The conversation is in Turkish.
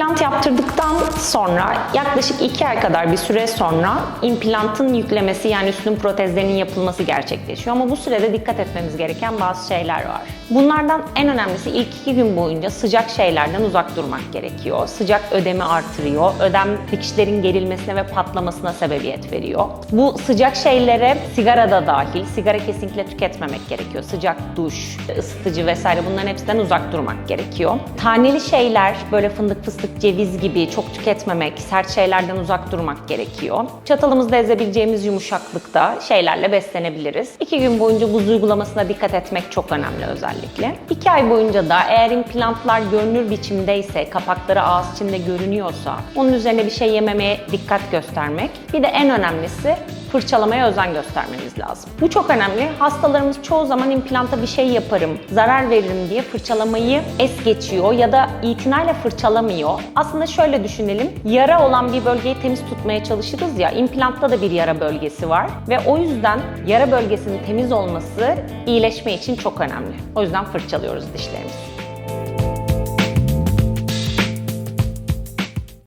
İmplant yaptırdıktan sonra yaklaşık 2 ay kadar bir süre sonra implantın yüklemesi yani üstün protezlerinin yapılması gerçekleşiyor. Ama bu sürede dikkat etmemiz gereken bazı şeyler var. Bunlardan en önemlisi ilk 2 gün boyunca sıcak şeylerden uzak durmak gerekiyor. Sıcak ödemi artırıyor. Ödem dikişlerin gerilmesine ve patlamasına sebebiyet veriyor. Bu sıcak şeylere sigara da dahil. Sigara kesinlikle tüketmemek gerekiyor. Sıcak duş, ısıtıcı vesaire bunların hepsinden uzak durmak gerekiyor. Taneli şeyler böyle fındık fıstık ceviz gibi çok tüketmemek, sert şeylerden uzak durmak gerekiyor. Çatalımızda ezebileceğimiz yumuşaklıkta şeylerle beslenebiliriz. İki gün boyunca buz uygulamasına dikkat etmek çok önemli özellikle. İki ay boyunca da eğer implantlar görünür biçimdeyse, kapakları ağız içinde görünüyorsa onun üzerine bir şey yememeye dikkat göstermek. Bir de en önemlisi fırçalamaya özen göstermemiz lazım. Bu çok önemli. Hastalarımız çoğu zaman implanta bir şey yaparım, zarar veririm diye fırçalamayı es geçiyor ya da itinayla fırçalamıyor. Aslında şöyle düşünelim. Yara olan bir bölgeyi temiz tutmaya çalışırız ya. implantta da bir yara bölgesi var ve o yüzden yara bölgesinin temiz olması iyileşme için çok önemli. O yüzden fırçalıyoruz dişlerimizi.